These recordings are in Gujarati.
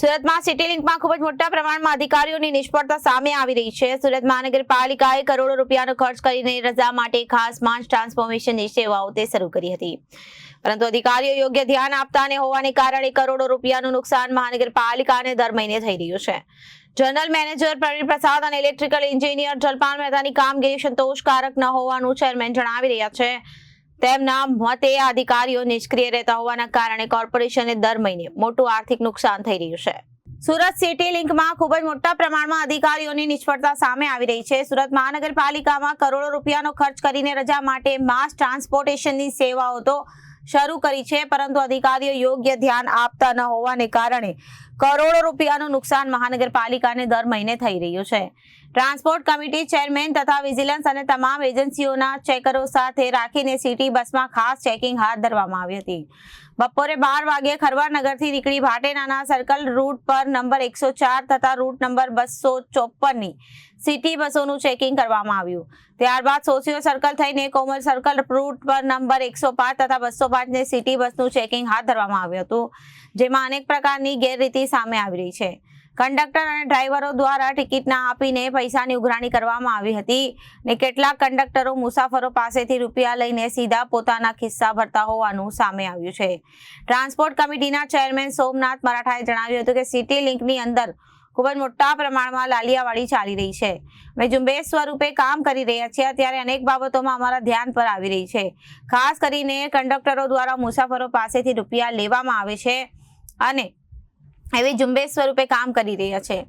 સુરતમાં સિટી લિંકમાં ખૂબ જ મોટા પ્રમાણમાં અધિકારીઓની નિષ્ફળતા સામે આવી રહી છે. સુરત મહાનગરપાલિકાએ કરોડો રૂપિયાનો ખર્ચ કરીને રજા માટે ખાસ માસ ટ્રાન્સફોર્મેશનની સેવાઓ તે શરૂ કરી હતી. પરંતુ અધિકારીઓ યોગ્ય ધ્યાન આપતા ને હોવાને કારણે કરોડો રૂપિયાનું નુકસાન મહાનગરપાલિકાને દર મહિને થઈ રહ્યું છે. જનરલ મેનેજર પ્રવીણ પ્રસાદ અને ઇલેક્ટ્રિકલ એન્જિનિયર જલપાલ મહેતાની કામગીરી સંતોષકારક ન હોવાનું ચેરમેન જણાવી રહ્યા છે. તેમના મતે અધિકારીઓ નિષ્ક્રિય રહેતા હોવાના કારણે કોર્પોરેશનને દર મહિને મોટું આર્થિક નુકસાન થઈ રહ્યું છે. સુરત સિટી લિંકમાં ખૂબ જ મોટા પ્રમાણમાં અધિકારીઓની નિષ્ફળતા સામે આવી રહી છે. સુરત મહાનગરપાલિકામાં કરોડો રૂપિયાનો ખર્ચ કરીને રજા માટે માસ ટ્રાન્સપોર્ટેશનની સેવાઓ તો શરૂ કરી છે, પરંતુ અધિકારીઓ યોગ્ય ધ્યાન આપતા ન હોવાને કારણે કરોડો રૂપિયાનું નુકસાન મહાનગરપાલિકાને દર મહિને થઈ રહ્યું છે. ટ્રાન્સપોર્ટ કમિટી ચેરમેન તથા વિજિલન્સ અને તમામ એજન્સીઓના ચેકરો સાથે રાખીને સિટી બસમાં ખાસ ચેકિંગ હાથ ધરવામાં આવી હતી. બપોરે બાર વાગે ખરવા નગરથી નીકળી ભાટેનાના સર્કલ રૂટ પર નંબર એકસો ચાર તથા રૂટ નંબર બસો ચોપનની સિટી બસોનું ચેકિંગ કરવામાં આવ્યું. ત્યારબાદ સોસિયો સર્કલ થઈને કોમલ સર્કલ રૂટ પર નંબર એકસો પાંચ તથા બસો પાંચને સિટી બસનું ચેકિંગ હાથ ધરવામાં આવ્યું હતું, જેમાં અનેક પ્રકારની ગેરરીતિ સામે આવી રહી છે. કંડક્ટર અને ડ્રાઈવરો દ્વારા ટિકિટ ના આપીને પૈસાની ઉઘરાણી કરવામાં આવી હતી ને કેટલાક કંડક્ટરો મુસાફરો પાસેથી રૂપિયા લઈને સીધા પોતાના ખિસ્સા ભરતા હોવાનું સામે આવ્યું છે. ટ્રાન્સપોર્ટ કમિટીના ચેરમેન સોમનાથ મરાઠાએ જણાવ્યું હતું કે સિટી લિંકની અંદર ખૂબ જ મોટા પ્રમાણમાં લાલિયાવાડી ચાલી રહી છે. અમે ઝુંબેશ સ્વરૂપે કામ કરી રહ્યા છીએ, ત્યારે અનેક બાબતોમાં અમારા ધ્યાન પર આવી રહી છે. ખાસ કરીને કંડક્ટરો દ્વારા મુસાફરો પાસેથી રૂપિયા લેવામાં આવે છે અને એવી ઝુંબેશ સ્વરૂપે કામ કરી રહ્યા છે.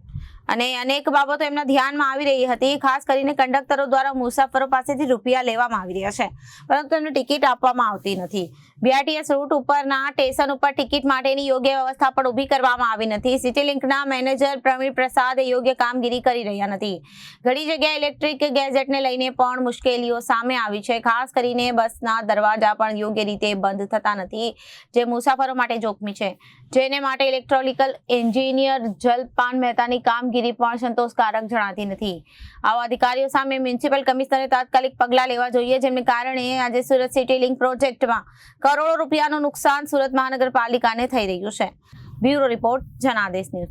અને અનેક બાબતો એમના ધ્યાનમાં આવી રહી હતી. ખાસ કરીને કંડક્ટરો દ્વારા મુસાફરો પાસેથી રૂપિયા લેવામાં આવી રહ્યા છે. પરંતુ એમને ટિકિટ આપવામાં આવતી નથી. બીઆરટીએસ રૂટ ઉપરના સ્ટેશન ઉપર ટિકિટ માટેની યોગ્ય વ્યવસ્થા પણ ઊભી કરવામાં આવી નથી. સિટી લિંકના મેનેજર પ્રવીણ પ્રસાદ યોગ્ય કામગીરી કરી રહ્યા નથી. ઘણી જગ્યાએ ઇલેક્ટ્રિક ગેજેટને લઈને પણ મુશ્કેલીઓ સામે આવી છે. ખાસ કરીને બસના દરવાજા પણ યોગ્ય રીતે બંધ થતા નથી, જે મુસાફરો માટે જોખમી છે. જેને માટે ઇલેક્ટ્રોનિકલ એન્જિનિયર જલપાન મહેતાની કામગીરી પણ સંતોષકારક જણાતી નથી. આવા અધિકારીઓ સામે મ્યુનિસિપલ કમિશનરે તાત્કાલિક પગલાં લેવા જોઈએ, જેમને કારણે આજે સુરત સિટી લિંક પ્રોજેક્ટમાં કરોડો રૂપિયાનું નુકસાન સુરત મહાનગરપાલિકાને થઈ રહ્યું છે. Bureau report Janadesh news.